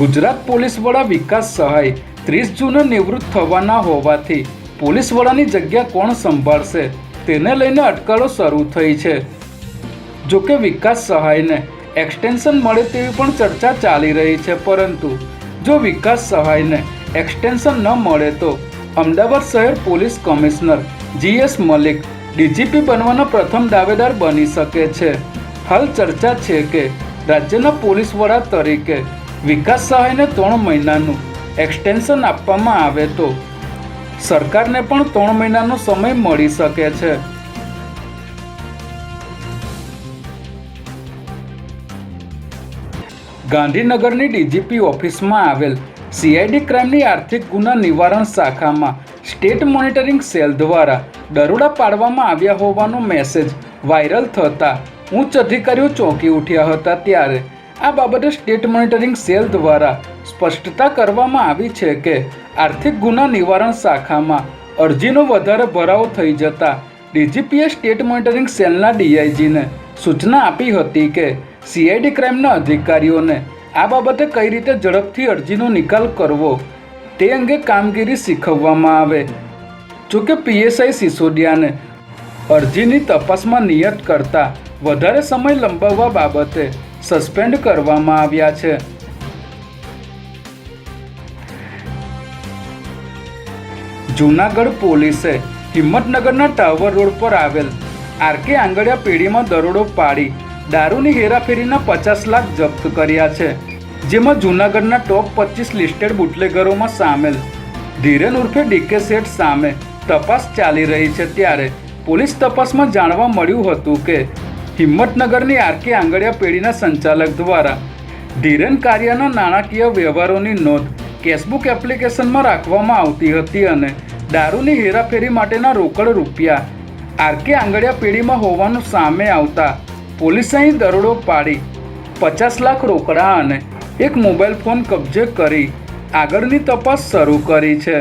Gujarat police વડા વિકાસ સહાય. ત્રીસ જૂને નિવૃત્ત થવાના હોવાથી પોલીસ વડાની જગ્યા કોણ સંભાળશે? તેને લઈને અટકળો શરૂ થઈ છે. જોકે વિકાસ સહાયને એક્સટેન્શન મળે તેવી પણ ચર્ચા ચાલી રહી છે, પરંતુ જો વિકાસ સહાયને એક્સટેન્શન ન મળે તો અમદાવાદ શહેર police commissioner GS Malik DGP બનવાના પ્રથમ દાવેદાર બની શકે છે. હાલ ચર્ચા છે કે રાજ્યના પોલીસ વડા તરીકે વિકાસ સહાયને ત્રણ મહિનાનું એક્સટેન્શન આપવામાં આવે તો સરકારને પણ ત્રણ મહિનાનો સમય મળી શકે છે. ગાંધીનગરની ડીજીપી ઓફિસમાં આવેલ સીઆઈડી ક્રાઇમની આર્થિક ગુના નિવારણ શાખામાં સ્ટેટ મોનિટરિંગ સેલ દ્વારા દરોડા પાડવામાં આવ્યા હોવાનો મેસેજ વાયરલ થતાં ઉચ્ચ અધિકારીઓ ચોંકી ઉઠ્યા હતા ત્યારે આ બાબતે સ્ટેટ મોનિટરિંગ સેલ દ્વારા સ્પષ્ટતા કરવામાં આવી છે કે આર્થિક ગુના નિવારણ શાખામાં અરજીનો વધારે ભરાવો થઈ જતા ડીજીપીએ સ્ટેટ મોનિટરિંગ સેલના ડીઆઈજીને સૂચના આપી હતી કે સીઆઈડી ક્રાઇમના અધિકારીઓને આ બાબતે કઈ રીતે ઝડપથી અરજીનો નિકાલ કરવો તે અંગે કામગીરી શીખવવામાં આવે. જોકે પીએસઆઈ સિસોદિયાને અરજીની તપાસમાં નિયત કરતા વધારે સમય લંબાવવા બાબતે સસ્પેન્ડ કરવામાં આવ્યા છે. જૂનાગઢ પોલીસે હિંમતનગરના ટાવર રોડ પર આવેલ આરકે આંગડિયા પેઢીમાં દરોડો પાડી દારૂની હેરાફેરીના પચાસ લાખ જપ્ત કર્યા છે, જેમાં જૂનાગઢના ટોપ પચીસ લિસ્ટેડ બુટલેગરોમાં સામેલ ધીરેન ઉર્ફે ડીકે શેઠ સામે તપાસ ચાલી રહી છે ત્યારે પોલીસ તપાસમાં જાણવા મળ્યું હતું કે હિંમતનગરની આરકે આંગડિયા પેઢીના સંચાલક દ્વારા ધીરેન કાર્યના નાણાકીય વ્યવહારોની નોંધ કેશબુક એપ્લિકેશનમાં રાખવામાં આવતી હતી અને દારૂની હેરાફેરી માટેના રોકડ રૂપિયા આરકે આંગડિયા પેઢીમાં હોવાનું સામે આવતા પોલીસે અહીં દરોડો પાડી પચાસ લાખ રોકડા અને એક મોબાઈલ ફોન કબજે કરી આગળની તપાસ શરૂ કરી છે.